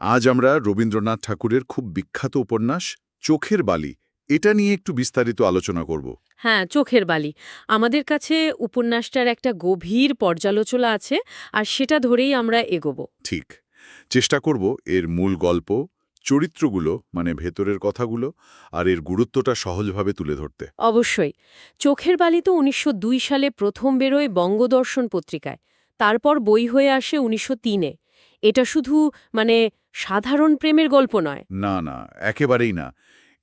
আজ আমরা রবীন্দ্রনাথ ঠাকুরের খুব বিখ্যাত উপন্যাস চোখের বালি এটা নিয়ে একটু বিস্তারিত আলোচনা করব। হ্যাঁ চোখের বালি। আমাদের কাছে উপন্যাসটার একটা গভীর পর্যালোচনা আছে আর সেটা ধরেই আমরা এগোব। ঠিক। চেষ্টা করব এর মূল গল্প চরিত্রগুলো মানে ভেতরের কথাগুলো আর এর গুরুত্বটা সহজভাবে তুলে ধরতে। অবশ্যই। চোখের বালি তো উনিশশো দুই সালে প্রথম বেরোয় বঙ্গদর্শন পত্রিকায়। তারপর বই হয়ে আসে উনিশশো তিনে। এটা শুধু মানে সাধারণ প্রেমের গল্প নয়। না না একেবারেই না।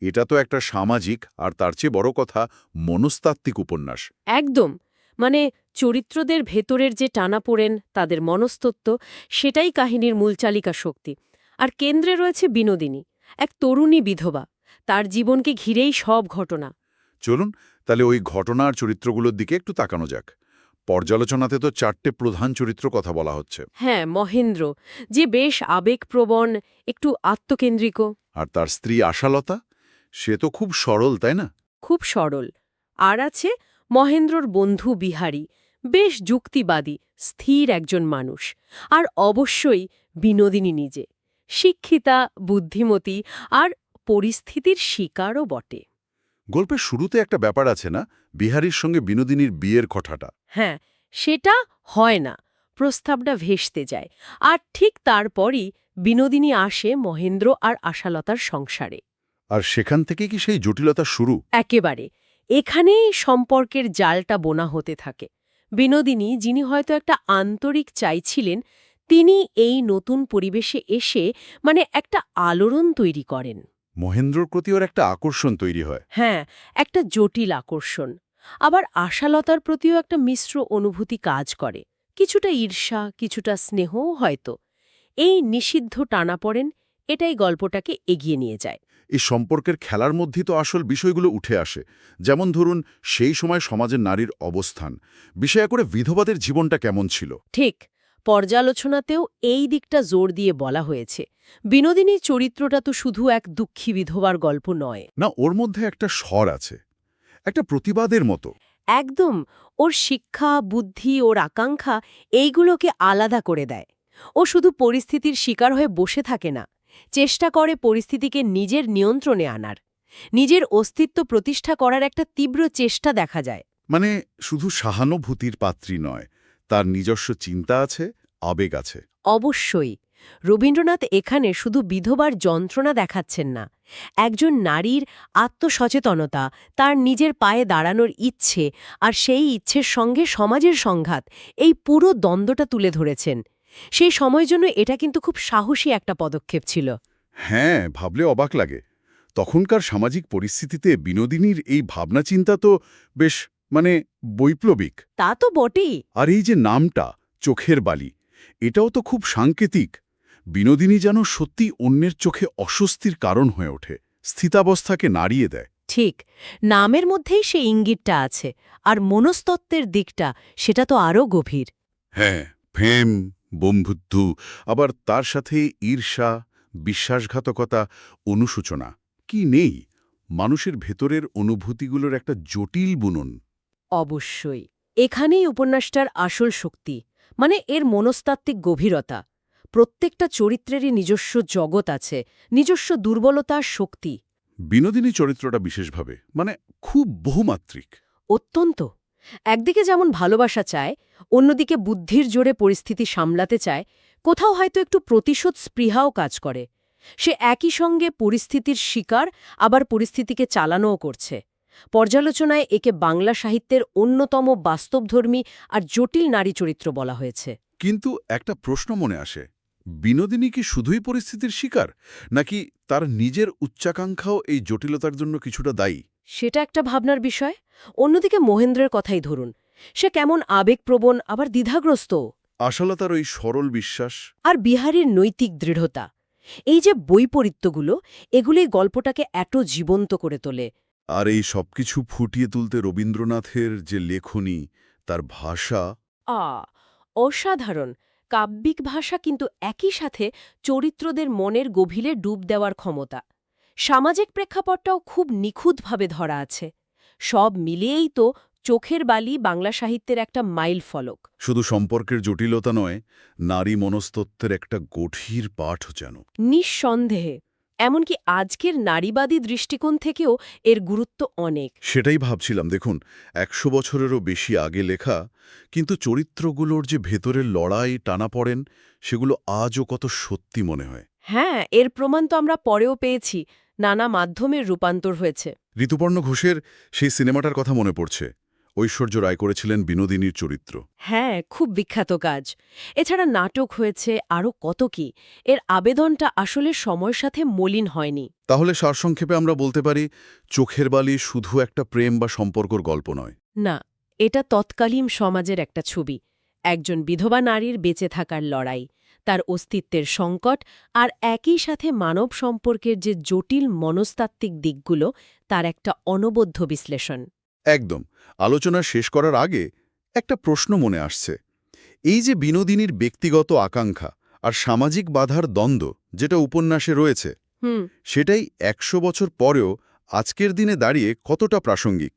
এটা তো একটা সামাজিক আর তার চেয়ে বড় কথা মনস্তাত্ত্বিক উপন্যাস। একদম। মানে চরিত্রদের ভেতরের যে টানাপোড়েন তাদের মনস্তত্ত্ব সেটাই কাহিনীর মূল চালিকা শক্তি। আর কেন্দ্রে রয়েছে বিনোদিনী এক তরুণী বিধবা। তার জীবনকে ঘিরেই সব ঘটনা। চলুন তাহলে ওই ঘটনার চরিত্রগুলোর দিকে একটু তাকানো যাক। পর্যালোচনাতে তো চারটে প্রধান চরিত্র কথা বলা হচ্ছে। হ্যাঁ মহেন্দ্র যে বেশ আবেগপ্রবণ একটু আত্মকেন্দ্রিক আর তার স্ত্রী আশালতা? সে তো খুব সরল তাই না? খুব সরল। আর আছে মহেন্দ্রর বন্ধু বিহারী বেশ যুক্তিবাদী স্থির একজন মানুষ। আর অবশ্যই বিনোদিনী নিজে। শিক্ষিতা বুদ্ধিমতী আর পরিস্থিতির শিকারও বটে। গল্পের শুরুতে একটা ব্যাপার আছে না? বিহারীর সঙ্গে বিনোদিনীর বিয়ের কথাটা। হ্যাঁ সেটা হয় না। প্রস্তাবটা ভেসতে যায়। আর ঠিক তারপরই বিনোদিনী আসে মহেন্দ্র আর আশালতার সংসারে। আর সেখান থেকে কি সেই জটিলতা শুরু? একেবারে। এখানেই সম্পর্কের জালটা বোনা হতে থাকে। বিনোদিনী যিনি হয়তো একটা আন্তরিক চাইছিলেন তিনি এই নতুন পরিবেশে এসে মানে একটা আলোড়ন তৈরি করেন। মহেন্দ্রর প্রতি ওর একটা আকর্ষণ তৈরি হয়। হ্যাঁ একটা জটিল আকর্ষণ। আবার আশালতার প্রতিও একটা মিশ্র অনুভূতি কাজ করে। কিছুটা ঈর্ষা কিছুটা স্নেহও হয়তো। এই নিষিদ্ধ টানাপড়েন এটাই গল্পটাকে এগিয়ে নিয়ে যায়। এই সম্পর্কের খেলার মধ্যেই তো আসল বিষয়গুলো উঠে আসে। যেমন ধরুন সেই সময় সমাজের নারীর অবস্থান। বিষয়া করে বিধবাদের জীবনটা কেমন ছিল? ঠিক পর্যালোচনাতেও এই দিকটা জোর দিয়ে বলা হয়েছে। বিনোদিনীর চরিত্রটা তো শুধু এক দুঃখী বিধবার গল্প নয়। না ওর মধ্যে একটা স্বর আছে একটা প্রতিবাদের মতো। একদম ওর শিক্ষা বুদ্ধি ওর আকাঙ্ক্ষা এইগুলোকে আলাদা করে দেয়। ও শুধু পরিস্থিতির শিকার হয়ে বসে থাকে না চেষ্টা করে পরিস্থিতিকে নিজের নিয়ন্ত্রণে আনার। নিজের অস্তিত্ব প্রতিষ্ঠা করার একটা তীব্র চেষ্টা দেখা যায়। মানে শুধু সহানুভূতির পাত্রী নয় তার নিজস্ব চিন্তা আছে আবেগ আছে। অবশ্যই। রবীন্দ্রনাথ এখানে শুধু বিধবার যন্ত্রণা দেখাচ্ছেন না। একজন নারীর আত্মসচেতনতা তার নিজের পায়ে দাঁড়ানোর ইচ্ছে আর সেই ইচ্ছের সঙ্গে সমাজের সংঘাত এই পুরো দ্বন্দ্বটা তুলে ধরেছেন। সেই সময়ের জন্য এটা কিন্তু খুব সাহসী একটা পদক্ষেপ ছিল। হ্যাঁ ভাবলে অবাক লাগে। তখনকার সামাজিক পরিস্থিতিতে বিনোদিনীর এই ভাবনা চিন্তা তো বেশ মানে বৈপ্লবিক। তা তো বটেই। আর এই যে নামটা চোখের বালি এটাও তো খুব সাংকেতিক। বিনোদিনী যেন সত্যি অন্যের চোখে অস্বস্তির কারণ হয়ে ওঠে স্থিতাবস্থাকে নাড়িয়ে দেয়। ঠিক নামের মধ্যেই সে ইঙ্গিতটা আছে আর মনস্তত্ত্বের দিকটা সেটা তো আরও গভীর। হ্যাঁ ফেম বন্ধুত্ব আবার তার সাথে ঈর্ষা বিশ্বাসঘাতকতা অনুসূচনা কি নেই? মানুষের ভেতরের অনুভূতিগুলোর একটা জটিল বুনন। অবশ্যই। এখানেই উপন্যাসটার আসল শক্তি মানে এর মনস্তাত্ত্বিক গভীরতা। প্রত্যেকটা চরিত্রেরই নিজস্ব জগৎ আছে নিজস্ব দুর্বলতার শক্তি। বিনোদিনী চরিত্রটা বিশেষভাবে মানে খুব বহুমাত্রিক। অত্যন্ত। একদিকে যেমন ভালোবাসা চায় অন্যদিকে বুদ্ধির জোরে পরিস্থিতি সামলাতে চায় কোথাও হয়তো একটু প্রতিশোধ স্পৃহাও কাজ করে। সে একই সঙ্গে পরিস্থিতির শিকার আবার পরিস্থিতিকে চালানোও করছে। পর্যালোচনায় একে বাংলা সাহিত্যের অন্যতম বাস্তবধর্মী আর জটিল নারী চরিত্র বলা হয়েছে। কিন্তু একটা প্রশ্ন মনে আসে বিনোদিনী কি শুধুই পরিস্থিতির শিকার নাকি তার নিজের উচ্চাকাঙ্ক্ষাও এই জটিলতার জন্য কিছুটা দায়ী? সেটা একটা ভাবনার বিষয়। অন্যদিকে মহেন্দ্রের কথাই ধরুন সে কেমন আবেগপ্রবণ আবার দ্বিধাগ্রস্ত। আশালতার ওই সরল বিশ্বাস। আর বিহারীর নৈতিক দৃঢ়তা। এই যে বৈপরীত্যগুলো এগুলি গল্পটাকে এত জীবন্ত করে তোলে। আর এই সবকিছু ফুটিয়ে তুলতে রবীন্দ্রনাথের যে লেখনী তার ভাষা আ অসাধারণ। কাব্যিক ভাষা কিন্তু একই সাথে চরিত্রদের মনের গভীরে ডুব দেওয়ার ক্ষমতা। সামাজিক প্রেক্ষাপটটাও খুব নিখুঁতভাবে ধরা আছে। সব মিলিয়েই তো চোখের বালি বাংলা সাহিত্যের একটা মাইল ফলক। শুধু সম্পর্কের জটিলতা নয় নারী মনস্তত্ত্বের একটা গভীর পাঠও যেন। নিঃসন্দেহে। এমনকি আজকের নারীবাদী দৃষ্টিকোণ থেকেও এর গুরুত্ব অনেক। সেটাই ভাবছিলাম দেখুন একশো বছরেরও বেশি আগে লেখা কিন্তু চরিত্রগুলোর যে ভেতরের লড়াই টানা পড়েন সেগুলো আজও কত সত্যি মনে হয়। হ্যাঁ এর প্রমাণ তো আমরা পরেও পেয়েছি নানা মাধ্যমের রূপান্তর হয়েছে। ঋতুপর্ণ ঘোষের সেই সিনেমাটার কথা মনে পড়ছে। ঐশ্বর্য রায় করেছিলেন বিনোদিনীর চরিত্র। হ্যাঁ খুব বিখ্যাত কাজ। এছাড়া নাটক হয়েছে আরও কত কি এর আবেদনটা আসলে সময়ের সাথে মলিন হয়নি। তাহলে সারসংক্ষেপে আমরা বলতে পারি চোখের বালি শুধু একটা প্রেম বা সম্পর্কর গল্প নয়। না এটা তৎকালীন সমাজের একটা ছবি। একজন বিধবা নারীর বেঁচে থাকার লড়াই তার অস্তিত্বের সংকট আর একই সাথে মানব সম্পর্কের যে জটিল মনস্তাত্ত্বিক দিকগুলো তার একটা অনবদ্য বিশ্লেষণ। একদম। আলোচনা শেষ করার আগে একটা প্রশ্ন মনে আসছে। এই যে বিনোদিনীর ব্যক্তিগত আকাঙ্ক্ষা আর সামাজিক বাধার দ্বন্দ্ব যেটা উপন্যাসে রয়েছে সেটাই একশো বছর পরেও আজকের দিনে দাঁড়িয়ে কতটা প্রাসঙ্গিক?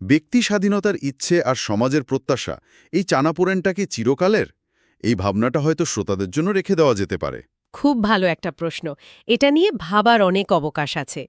ব্যক্তি স্বাধীনতার ইচ্ছে আর সমাজের প্রত্যাশা এই চানাপোড়েনটাকে চিরকালের? এই ভাবনাটা হয়তো শ্রোতাদের জন্য রেখে দেওয়া যেতে পারে। খুব ভালো একটা প্রশ্ন। এটা নিয়ে ভাবার অনেক অবকাশ আছে।